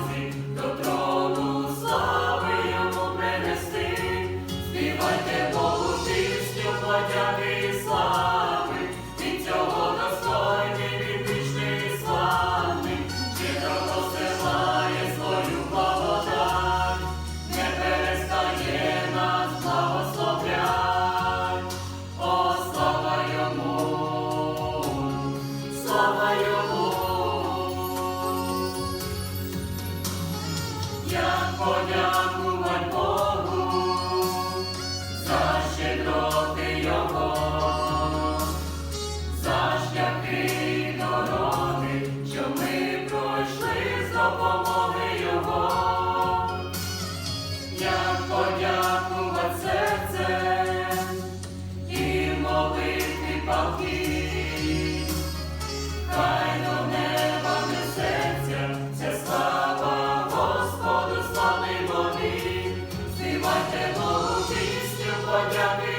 Nothing. California. Співайте, молоді, співподяки.